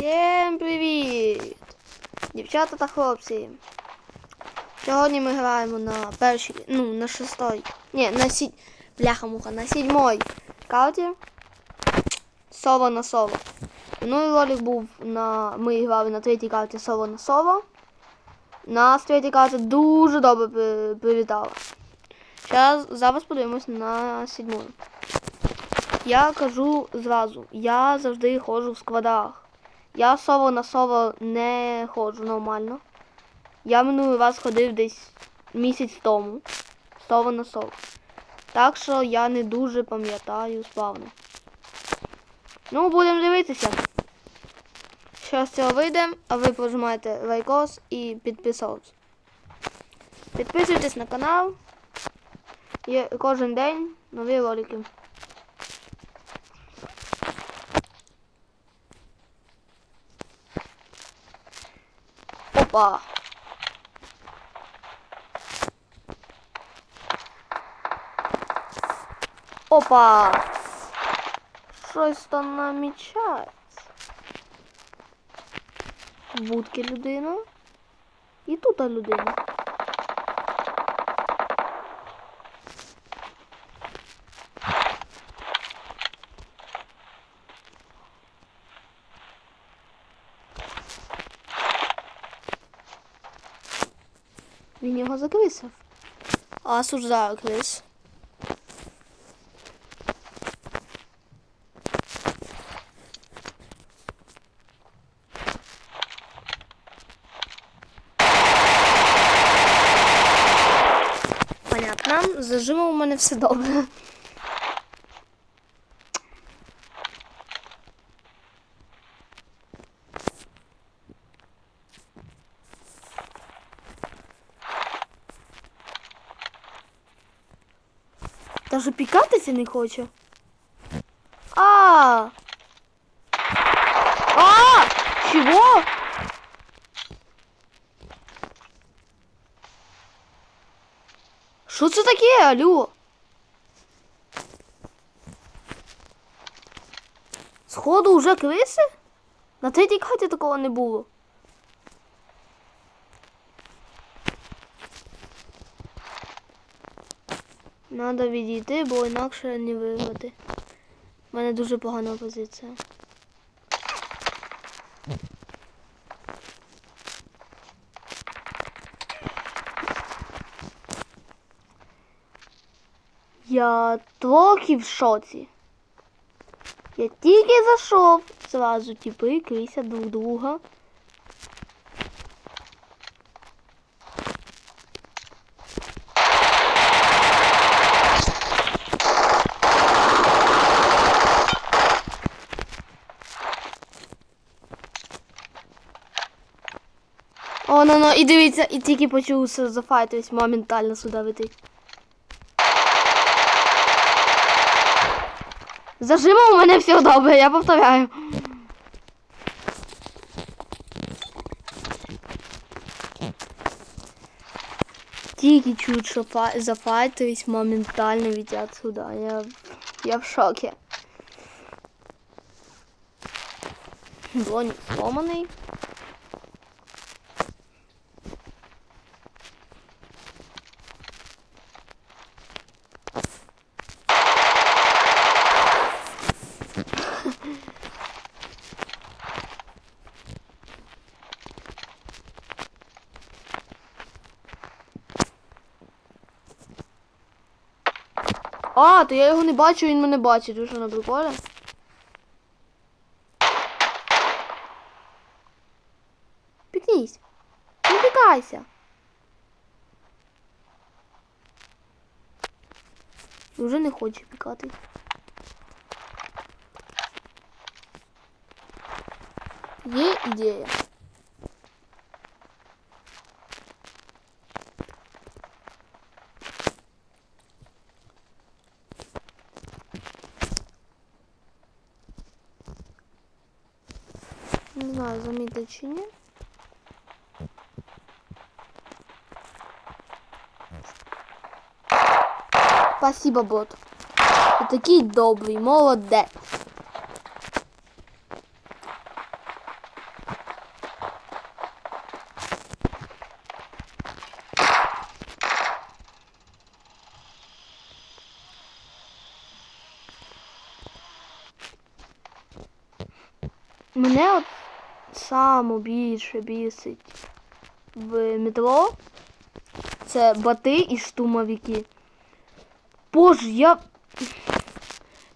Всім привіт! Дівчата та хлопці. Сьогодні ми граємо на першій, ну, на шостій. Ні, на сі... Бляха-муха, на сідьмой карті. Соло на соло. Минулий ролик був на. Ми грали на третій карті соло на соло. Нас третя карта дуже добре при- привітала. Зараз зараз подивимось на сідьму. Я кажу зразу, я завжди ходжу в складах. Я соло на соло не ходжу нормально. Я минулий раз ходив десь місяць тому. Соло на соло. Так що я не дуже пам'ятаю сплавно. Ну, будемо дивитися. Що цього вийде, а ви прожимаєте лайкос і підписуйтесь. Підписуйтесь на канал. Є кожен день нові ролики. Опа. Опа. Щось там намічається. Будки людина. І тут людина. Він його закрисив. А закрис. крис. Понятно. З зажимом у мене все добре. Даже пікатися не хочу. А! А! Чего? Що це таке, алло? Сходу вже криси? На третій хаті такого не було. Надо відійти, бо інакше не виграти. У мене дуже погана позиція. Я трохи в шоці. Я тільки зайшов, зразу тіпи крисять друг друга. Ну ну, і дивіться, і тільки почувся зафайтись, моментально сюди. З Зажимом у мене все добре, я повторяю. Тільки чуть, що фа- зафайтились, моментально летять сюди. Я, я в шокі. Бронік сломаний. А, то я його не бачу, він мене бачить. Що на приколі? Пікнись. Не пікайся. Уже не хоче пікати. Є ідея. Не знаю, заметили чи ні. Спасибо, бот. Ты такие добрый, молодец. Мне вот. Саме більше бісить в метро. Це бати і штурмовики. Боже, я.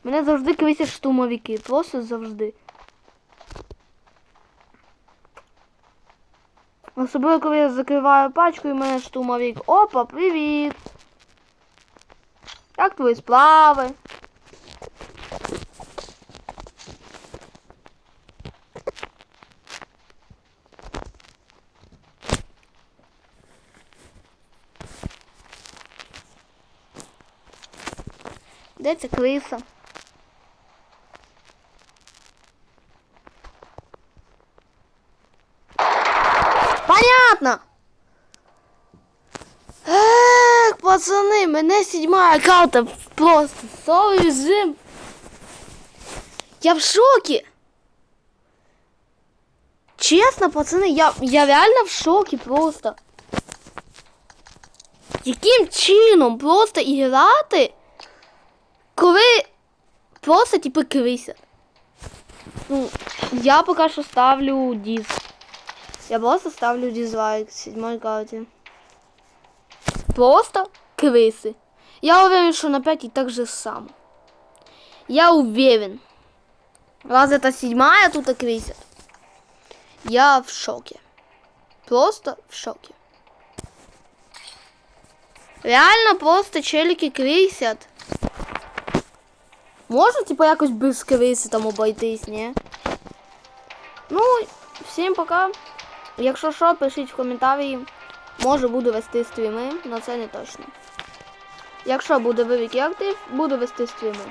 Мене завжди крився штурмовики. Просто завжди. Особливо, коли я закриваю пачку і мене штурмовик. Опа, привіт! Як твої справи? Де ця криса? Понятно! Пацаны, мене седьмая карта просто соло режим. Я в шоке. Чесно, пацани, я, я реально в шокі просто. Яким чином просто іграти, коли просто типу крисять? Ну, я поки що ставлю диск. Я просто ставлю дизлайк седьмой карте. Просто криси. Я уверен, что на пятій так же само. Я уверен. Раз это седьмая тут крисят. Я в шоке. Просто в шоке. Реально просто челики крисять. Можна, типа, якось без криси там обойтись, ні? Ну, всім пока. Якщо що, пишіть в коментарі. Може буду вести стріми, але це не точно. Якщо буде великий актив, буду вести стріми.